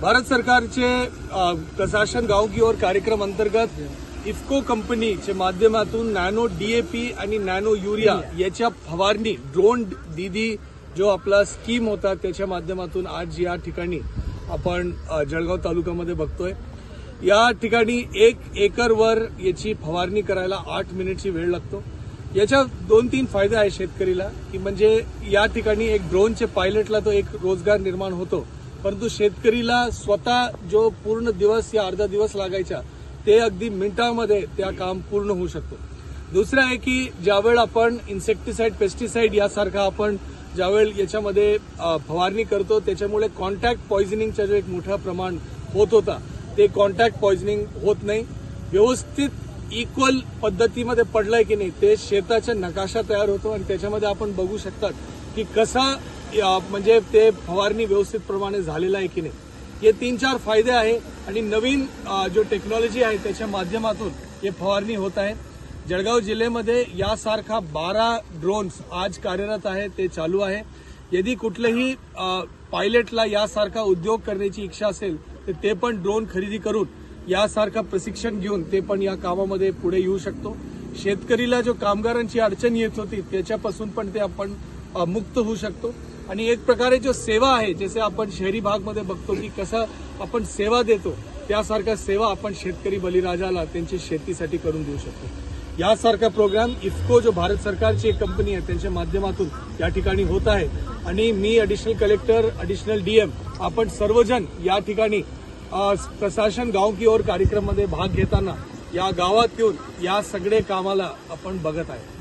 भारत सरकारचे प्रशासन गाव की ओर कार्यक्रम अंतर्गत इफ्को कंपनीच्या माध्यमातून नॅनो डीएपी आणि नॅनो युरिया याच्या फवारणी ड्रोन दीदी जो आपला स्कीम होता त्याच्या माध्यमातून आज या ठिकाणी आपण जळगाव तालुक्यामध्ये बघतोय. या ठिकाणी एक एकरवर याची फवारणी करायला आठ मिनिटची वेळ लागतो. याच्या दोन तीन फायदे आहे शेतकरीला की म्हणजे या ठिकाणी एक ड्रोनचे पायलटला तो एक रोजगार निर्माण होतो. परंतु शेतकरीला स्वतः जो पूर्ण दिवस या अर्धा दिवस लागायचा ते अगदी मिनिटामध्ये त्या काम पूर्ण होऊ शकतो. दुसरं आहे की ज्यावेळ आपण इन्सेक्टिसाईड पेस्टिसाईड यासारखा आपण ज्यावेळ याच्यामध्ये फवारणी करतो त्याच्यामुळे कॉन्टॅक्ट पॉइझनिंगचा जो एक मोठा प्रमाण होत होता ते कॉन्टॅक्ट पॉइझनिंग होत नाही. व्यवस्थित इक्वल पद्धतीमध्ये पडलंय की नाही ते शेताचा नकाशा तयार होतो आणि त्याच्यामध्ये आपण बघू शकतात की कसा म्हणजे ते फवारणी व्यवस्थित प्रमाणे झालेला आहे की नाही हे तीन चार फायदे आहे आणि नवीन जो टेक्नॉलॉजी आहे त्याच्या माध्यमातून हे फवारणी होत आहे. जळगाव जिल्ह्यामध्ये यासारखा बारा ड्रोन्स आज कार्यरत आहे ते चालू आहे. यदि कुठल्याही पायलटला यासारखा उद्योग करण्याची इच्छा असेल तर ते पण ड्रोन खरेदी करून यासारखं प्रशिक्षण घेऊन ते पण या कामामध्ये पुढे येऊ शकतो. शेतकरीला जो कामगारांची अडचण येत होती त्याच्यापासून पण ते आपण मुक्त होऊ शकतो. आणि एक प्रकारे जो सेवा आहे जसे आपण शहरी भागमध्ये बघतो की कसं आपण सेवा देतो त्यासारख्या सेवा आपण शेतकरी बलिराजाला त्यांची शेतीसाठी करून देऊ शकतो. यासारखा प्रोग्राम इफको जो भारत सरकारची एक कंपनी आहे त्यांच्या माध्यमातून या ठिकाणी होत आहे. आणि मी अडिशनल कलेक्टर अडिशनल डीएम आपण सर्वजण या ठिकाणी प्रशासन गाव की ओर कार्यक्रममध्ये भाग घेताना या गावात येऊन या सगळे कामाला आपण बघत आहे.